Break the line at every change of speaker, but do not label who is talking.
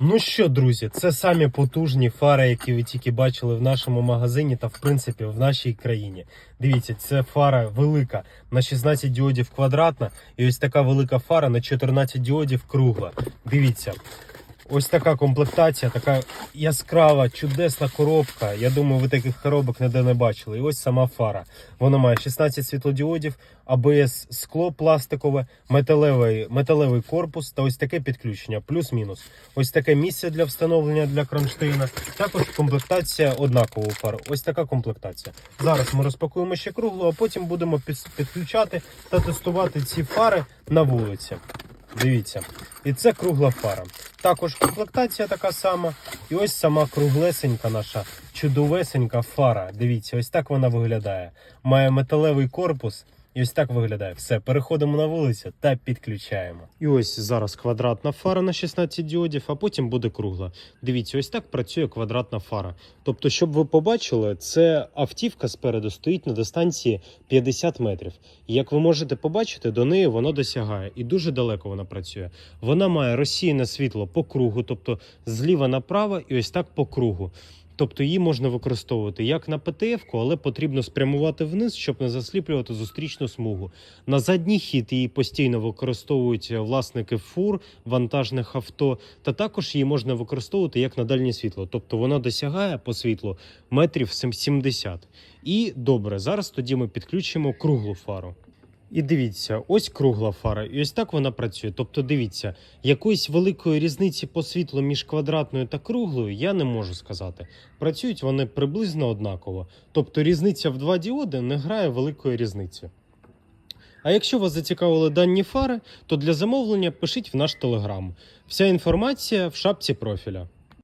Ну що, друзі, це самі потужні фари, які ви тільки бачили в нашому магазині та в принципі в нашій країні. Дивіться, це фара велика на 16 діодів квадратна, і ось така велика фара на 14 діодів кругла. Дивіться. Ось така комплектація, така яскрава, чудесна коробка. Я думаю, ви таких коробок ніде не бачили. І ось сама фара. Вона має 16 світлодіодів, АБС скло пластикове, металевий, металевий корпус та ось таке підключення, плюс-мінус. Ось таке місце для встановлення для кронштейна. Також комплектація однакова у фар. Ось така комплектація. Зараз ми розпакуємо ще круглу, а потім будемо підключати та тестувати ці фари на вулиці. Дивіться, і це кругла фара. Також комплектація така сама. І ось сама круглесенька наша чудовесенька фара. Дивіться, ось так вона виглядає. Має металевий корпус. І ось так виглядає. Все, переходимо на вулицю та підключаємо. І ось зараз квадратна фара на 16 діодів, а потім буде кругла. Дивіться, ось так працює квадратна фара. Тобто, щоб ви побачили, це автівка спереду стоїть на дистанції 50 метрів. І як ви можете побачити, до неї воно досягає і дуже далеко вона працює. Вона має розсіяне світло по кругу, тобто зліва направо і ось так по кругу. Тобто її можна використовувати як на ПТФ-ку, але потрібно спрямувати вниз, щоб не засліплювати зустрічну смугу. На задній хід її постійно використовують власники фур, вантажних авто, та також її можна використовувати як на дальнє світло. Тобто вона досягає по світлу метрів 70. І добре, зараз тоді ми підключимо круглу фару. І дивіться, ось кругла фара, і ось так вона працює. Тобто, дивіться, якоїсь великої різниці по світлу між квадратною та круглою я не можу сказати. Працюють вони приблизно однаково. Тобто різниця в два діоди не грає великої різниці. А якщо вас зацікавили дані фари, то для замовлення пишіть в наш телеграм. Вся інформація в шапці профіля.